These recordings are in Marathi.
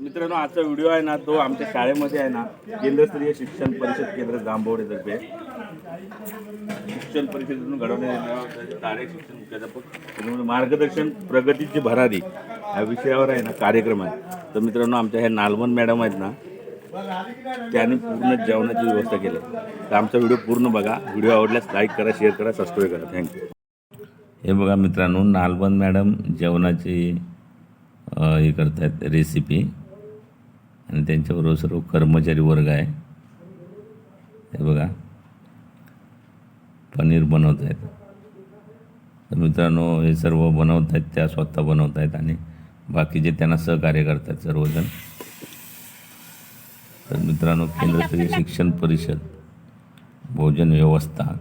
मित्रांनो आजचा व्हिडिओ आहे ना तो आमच्या शाळेमध्ये आहे ना केंद्रस्तरीय शिक्षण परिषद केंद्र जांभवडेतर्फे शिक्षण परिषदेतून घडवण्यात येणारा शिक्षण मुख्याध्यापक मार्गदर्शन प्रगतीची भरारी या विषयावर आहे ना कार्यक्रम आहे. तर मित्रांनो आमच्या ह्या नालवण मॅडम आहेत ना त्यांनी पूर्ण जेवणाची व्यवस्था केली. तर आमचा व्हिडिओ पूर्ण बघा. व्हिडिओ आवडल्यास लाईक करा शेअर करा सबस्क्राईब करा. थँक्यू हे बघा मित्रांनो नालबंद मॅडम जेवणाची हे करत आहेत रेसिपी आणि त्यांच्याबरोबर सर्व कर्मचारी वर्ग आहे. हे बघा पनीर बनवत आहेत तर मित्रांनो हे सर्व बनवत आहेत त्या स्वतः बनवत आहेत आणि बाकीचे त्यांना सहकार्य करतात सर्वजण. तर मित्रांनो केंद्रस्तरीय शिक्षण परिषद भोजन व्यवस्था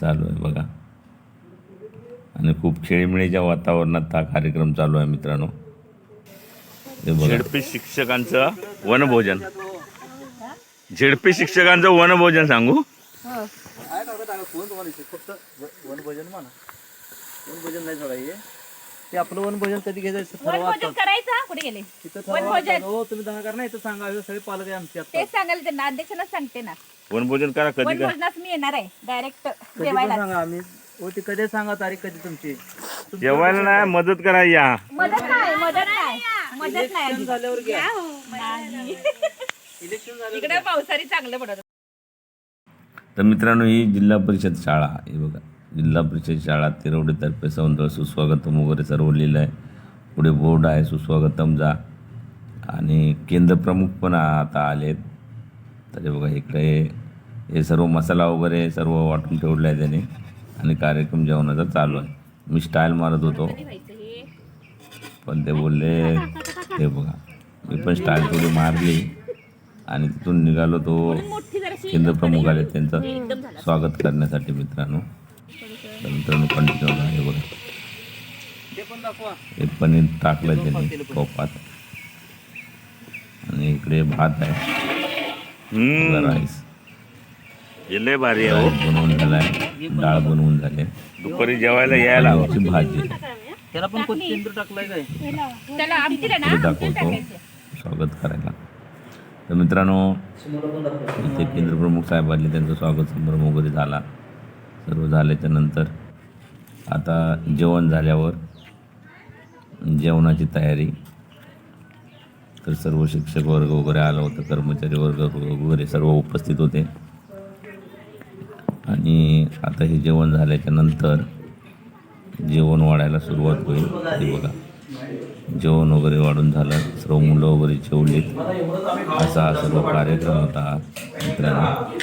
चालू आहे बघा. आणि खूप खेळीमेळीच्या वातावरणात हा कार्यक्रम चालू आहे मित्रांनो. झेडपी शिक्षकांचं वनभोजन. झेडपी शिक्षकांचं वनभोजन सांगू? फक्त वनभोजन म्हणा वनभोजन नाही हे. ते आपलं वनभोजन कधी घ्यायचं ठरवा वनभोजन करायचं? कुठे गेले? तिथं ठरवा वनभोजन. असतात. हो तुम्ही दहा करा इथं सांगा हे सगळे पालक आहे आमचे आता. तेच सांगायला त्यांना अध्यक्षांना सांगते ना. वनभोजन करा कधी वनभोजनास मी येणार आहे डायरेक्ट कधी पण जेवायला. सांगा आम्ही. हो ते कधी सांगा तारीख कधी तुमची? जेवायला नाही मदत करा या. मदत नाही मदत नाही. मदत नाही इलेक्शन झाल्यावर घ्या. इलेक्शन इकडे पावसाळी चांगलं पडत तर मित्रांनो ही जिल्हा परिषद शाळा हे बघा. जिल्हा परिषद शाळा तिरवडेतर्फे सौंदर्य सुस्वागतम वगैरे सर्व लिहिलं आहे. पुढे बोर्ड आहे सुस्वागतम जा. आणि केंद्र प्रमुख पण आता आलेत. तर हे बघा इकडे हे सर्व मसाला वगैरे सर्व वाटून ठेवलं आहे त्याने. आणि कार्यक्रम जेवणाचा चालू आहे. मी स्टाईल मारत होतो. पण ते बोलले हे बघा मी पण स्टाईल थोडी मारली आणि तिथून निघालो तो केंद्र प्रमुख आले त्यांचं स्वागत करण्यासाठी मित्रांनो. तर मित्रांनो कंटिन्यू आहे बघा. हे पनीर टाकलं त्यांनी कोपात. आणि इकडे भात आहे. राईस लय भारी आहे बनवून झालाय. डाळ बनवून झाले. दुपारी जेवायला यायला भाजी. त्याला पण कोणी केंद्र टाकलाय काय? त्याला ना? दाखवतो. स्वागत करायला. तर मित्रांनो इथे केंद्रप्रमुख साहेब आले. त्यांचं स्वागत समारंभ वगैरे झाला. सर्व झाल्याच्यानंतर आता जेवण झाल्यावर जेवणाची तयारी. तर सर्व शिक्षक वर्ग वगैरे आला होता कर्मचारी वर्ग वगैरे सर्व उपस्थित होते. आणि आता हे जेवण झाल्याच्यानंतर जेवण वाढायला सुरुवात होईल. हे बघा. जेवण वगैरे वाढून झालं. सर्व मुलं वगैरे जेवलीत. असा हा सर्व कार्यक्रम होता मित्रांनो.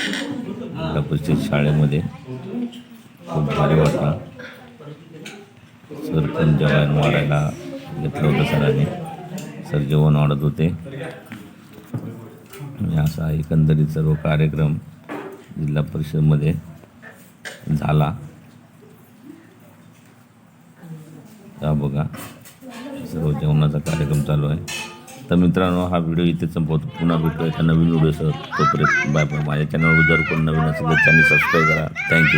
जिल्हा शाळेमध्ये. खूप भारी वाटला. सर पण जेवण वाढायला घेतलं होतं सरांनी. सर जेवण वाढत होते. आणि असा एकंदरीत सर्व कार्यक्रम जिल्हा परिषदमध्ये झाला. हा बघा. सर्व हो, जेवणाचा कार्यक्रम चालू आहे. तर मित्रांनो हा व्हिडिओ इथे संपवतो. पुन्हा भेटू एका नवीन व्हिडिओसह. तोपर्यंत बाय बाय. माझ्या चॅनलवर जर कोण नवीन असेल तर चॅनल सबस्क्राईब करा. थँक्यू